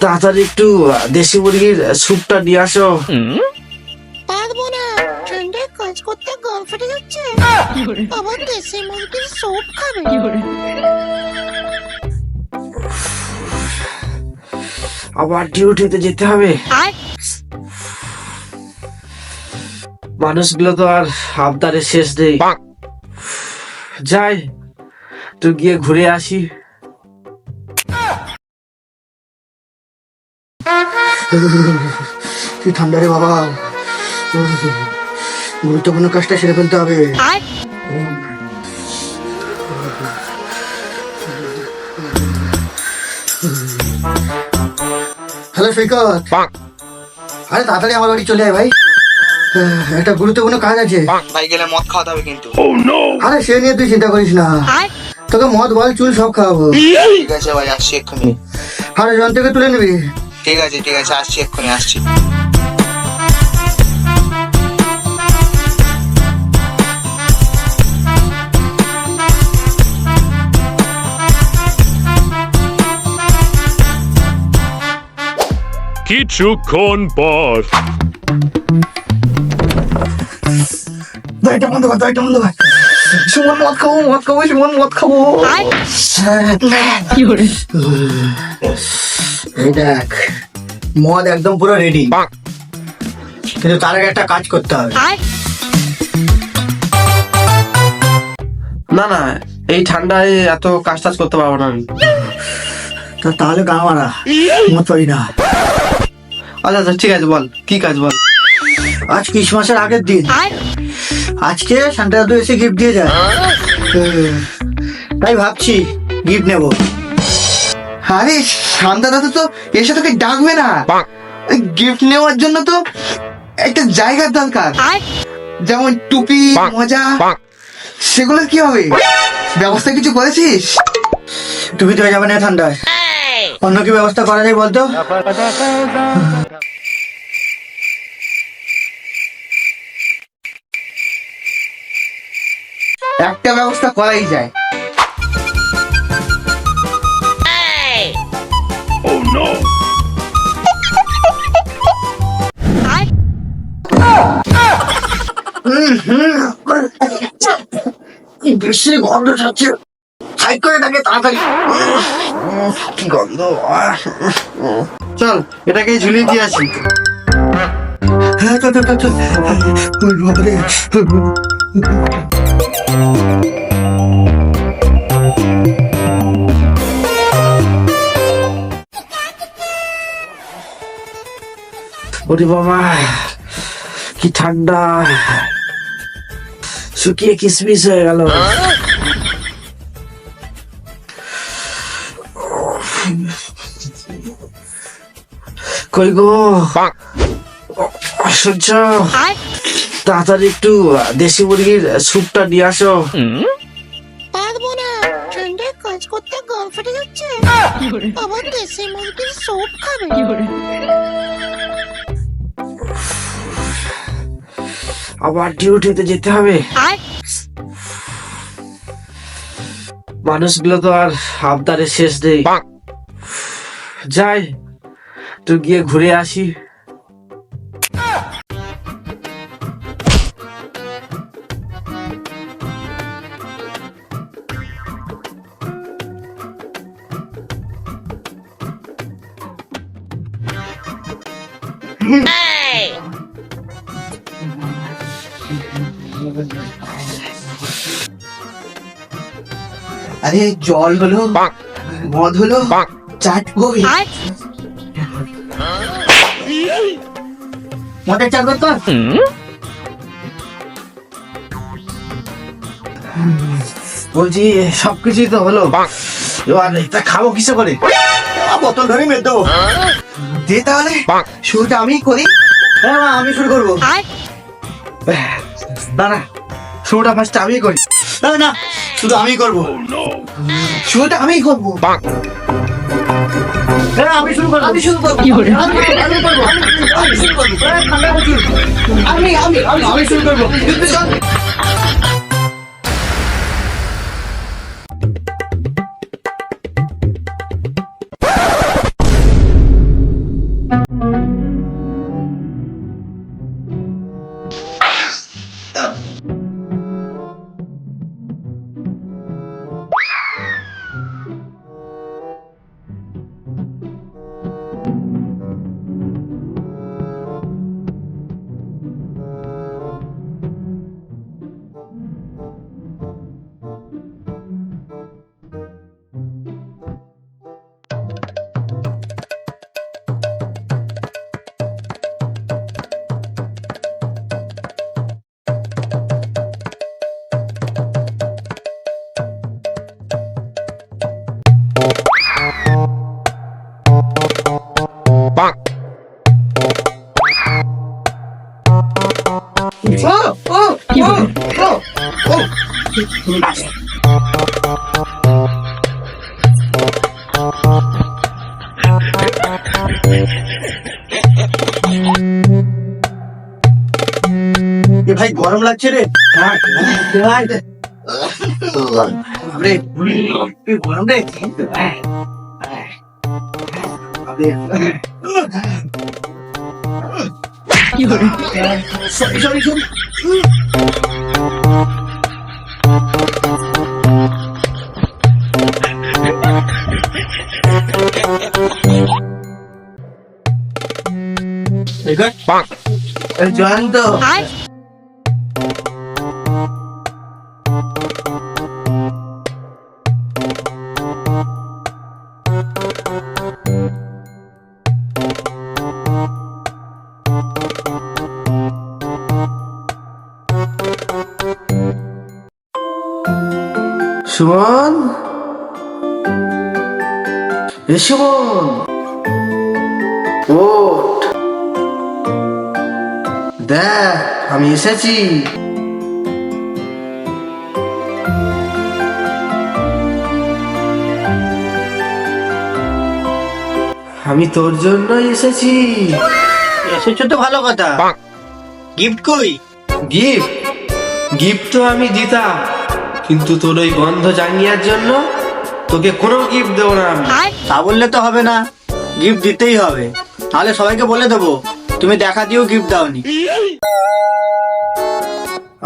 তাড়াতাড়ি একটু দেশি মুরগির স্যুপটা নিয়ে আসো। পারব না। ঠান্ডায় কাজ করতে গল ফেটে যাচ্ছে। আবার দেশি মুরগির স্যুপ খাবে। আবার ডিউটিতে যেতে হবে। মানুষগুলো তো আর আবদারে শেষ নেই। যাই তো গিয়ে ঘুরে আসি। কি ঠান্ডা রে বাবা। গুরুত্বপূর্ণ কাজটা সেরে ফেলতে হবে। হ্যালো সৈকত। আরে তাড়াতাড়ি আমার বাড়ি চলে আয় ভাই। একটা গুরুত্বপূর্ণ কাজ আছে। ভাই গেলে মদ খাওয়াতে হবে কিন্তু। আরে সে নিয়ে তুই চিন্তা করিস না। তোকে মদ বল চুল সব খাওয়াবো। ঠিক আছে ভাই আসছি এক্ষুনি। আরে জন থেকে তুলে নিবি। ঠিক আছে ঠিক আছে আসছি এক্ষুনি আসছি। কিছুক্ষণ পর। দইটা বন্ধ কর দইটা বন্ধ কর। সুমন মদ খাব মদ খাব সুমন মদ খাব। এই দেখ মদ একদম পুরো রেডি কিন্তু তার আগে একটা কাজ করতে হবে। না না এই ঠান্ডায় এত কাজ টাজ করতে পারব না আমি। তা তাহলে গা মারা মদ পারি না। আচ্ছা আচ্ছা ঠিক আছে বল কি কাজ বল? আজ ক্রিসমাসের আগের দিন। আজকে সান্টা দাদু এসে গিফট দিয়ে যায়। তাই ভাবছি গিফট নেব। আরে শান্তা দাদু তো এসে তোকে ডাকবে না। গিফট নেওয়ার জন্য তো একটা জায়গার দরকার। যেমন টুপি মজা সেগুলো কি হবে? ব্যবস্থা কিছু করেছিস? তুমি তো যাবে না ঠান্ডায়। অন্য কি ব্যবস্থা করা যায় বলতো? একটা ব্যবস্থা করাই যায়। বেশি গন্ধ সাইড করে থাকে তাড়াতাড়ি। কি গন্ধ? চল এটাকে ঝুলিয়ে দিয়ে আসি। হ্যাঁ চল চল চল চল। ওই বাবারে ওরে বাবা কি ঠান্ডা। শুকিয়ে কিসমিস হয়ে গেল। কই গো? সহ্য তাড়াতাড়ি একটু দেশি মুরগির স্যুপটা নিয়ে আসো। পারব না। ঠান্ডায় কাজ করতে গল ফেটে যাচ্ছে। আবার দেশি মুরগির স্যুপ খাবে। আবার ডিউটিতে যেতে হবে। মানুষগুলো তো আর আবদারে শেষ নেই। যাই তো গিয়ে ঘুরে আসি। আরে জল হলো মদ হলো চাট কই মদের চাল করতো বলছি সবকিছুই তো হলো। এবার এটা খাব কিসে করে? বোতল ধরে মেরে দেবো। দে তাহলে। শুরুটা আমি করি। হ্যাঁ আমি শুরু করব। দাঁড়া। শুরুটা ফার্স্ট আমি করি। না না শুধু আমি করব। শুরুটা আমি করব। আমি শুরু করব। আমি শুরু করব। আমি আমি আমি শুরু করব। ভাই গরম লাগছে রে। হ্যাঁ, গরম রে। Yun. Sorry, sorry, sorry. Tiger? Bang! El Joando! Hi! Suman? এ সুমন। ওঠ। দেখ আমি এসেছি। আমি তোর জন্যই এসেছি। এসেছ তো ভালো কথা। গিফট কই? গিফট গিফট তো আমি দিতাম। কিন্তু তোর ওই গন্ধ জাঙ্গিয়ার জন্য তোকে কোনো গিফট দেবো না আমি। তা বললে তো হবে না। গিফট দিতেই হবে। তাহলে সবাইকে বলে দেবো তুমি দেখা দিয়েও গিফট দাওনি।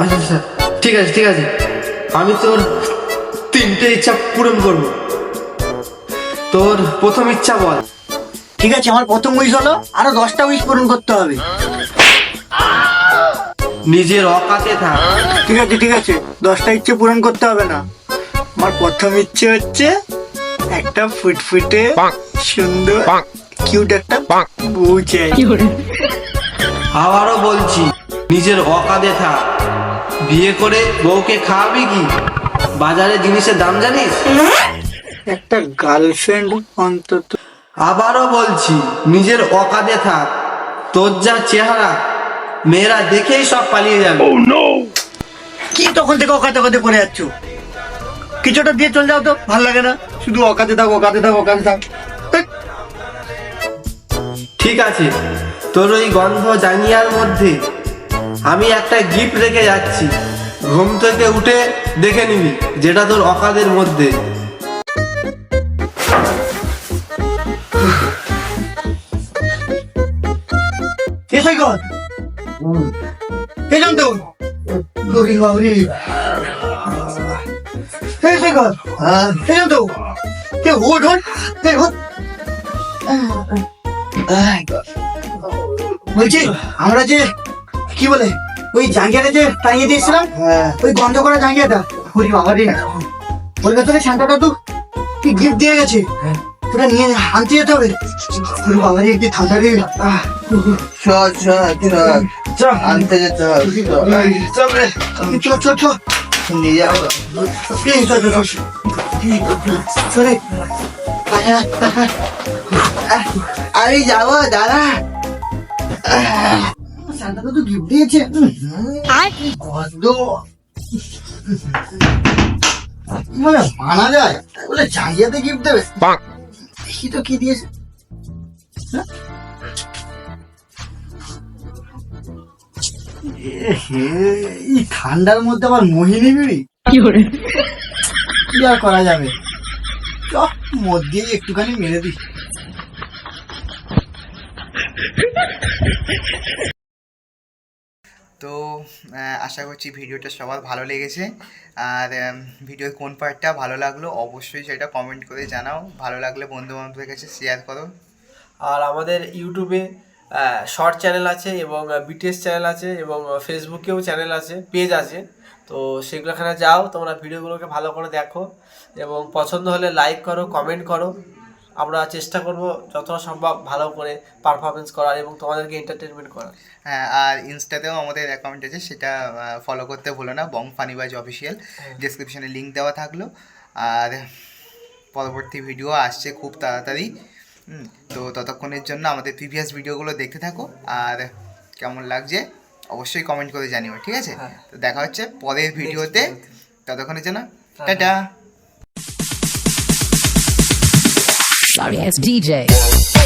আচ্ছা আচ্ছা ঠিক আছে ঠিক আছে। আমি তোর তিনটে ইচ্ছা পূরণ করব। তোর প্রথম ইচ্ছা বল। ঠিক আছে আমার প্রথম উইশ হলো আরও দশটা উইশ পূরণ করতে হবে। নিজের অকাতে থাক। ঠিক আছে ঠিক আছে। দশটা ইচ্ছে পূরণ করতে হবে না। আমার প্রথম ইচ্ছে হচ্ছে একটা ফুটফুটে সুন্দর কিউট একটা বউ চাই। আবারও বলছি নিজের অকাদে থাক। বিয়ে করে বউকে খাওয়াবি কি? বাজারে জিনিসের দাম জানিস? একটা গার্লফ্রেন্ড অন্তত। আবারও বলছি নিজের অকাদে থাক। তোর যা চেহারা মেয়েরা দেখেই সব পালিয়ে যাবে। কি তখন থেকে অকাতে অকাতে করে যাচ্ছ? কিছুটা দিয়ে চলে যাও তো ভালো লাগে না। শুধু অকাতে থাক অকাতে থাক অকাতে থাক। ঠিক আছে তোর ওই গন্ধ জাঙ্গিয়ার মধ্যে আমি একটা গিফট রেখে যাচ্ছি। ঘুম থেকে উঠে দেখে নিবি যেটা তোর অকাদের মধ্যে। এসে কর এই জানতো? গরি বাবরি এসে কর এই জানতো? কে হোট হোট এই হোট? বলছি আমরা যে কি বলে ওই জাঙ্গিয়াটা যে টাঙিয়ে দিয়েছিলাম ওই বন্ধ করা জাঙ্গিয়াটা হরি বাবা রে ওর ভেতরে শান্তাটা তো কি গিফট দিয়ে গেছে? ওটা নিয়ে আনতে যেতে হবে। বাবা রে কি ঠান্ডা রে চল চল চল। চল আনতে যেতে হবে চল। রে চল চল চল। নিয়ে যাব প্লিজ চল চল চলে। আরে যাব দাদা। শান্তাটা তো গিফট দিয়েছে। মানে মানা যায়? বলে জাঙ্গিয়াতে গিফট দেবে। দেখি তো কি দিয়েছে এই ঠান্ডার মধ্যে আবার মোহিনী বিড়ি? কি আর করা যাবে? চ মদ দিয়ে একটুখানি মেরে দিই। তো আশা করছি ভিডিওটা সবার ভালো লেগেছে। আর ভিডিওর কোন পার্টটা ভালো লাগল অবশ্যই সেটা কমেন্ট করে জানাও। ভালো লাগলে বন্ধু বান্ধবের কাছে শেয়ার করো। আর আমাদের ইউটিউবে শর্ট চ্যানেল আছে এবং বিটিএস চ্যানেল আছে এবং ফেসবুকেও চ্যানেল আছে পেজ আছে। তো সেগুলোখানে যাও, তোমরা ভিডিওগুলোকে ভালো করে দেখো এবং পছন্দ হলে লাইক করো কমেন্ট করো। আমরা চেষ্টা করব যতটা সম্ভব ভালো করে পারফরমেন্স করার এবং তোমাদেরকে এন্টারটেনমেন্ট করার। হ্যাঁ আর ইনস্টাতেও আমাদের অ্যাকাউন্ট আছে সেটা ফলো করতে ভুলো না বং ফানিবাজ অফিসিয়াল ডিসক্রিপশনে লিঙ্ক দেওয়া থাকল। আর পরবর্তী ভিডিও আসছে খুব তাড়াতাড়ি। তো ততক্ষণের জন্য আমাদের প্রিভিয়াস ভিডিওগুলো দেখতে থাকো। আর কেমন লাগছে অবশ্যই কমেন্ট করে জানিও ঠিক আছে? হ্যাঁ। তো দেখা হচ্ছে পরের ভিডিওতে। ততক্ষণের জন্য। টাটা। Sorry ass DJ.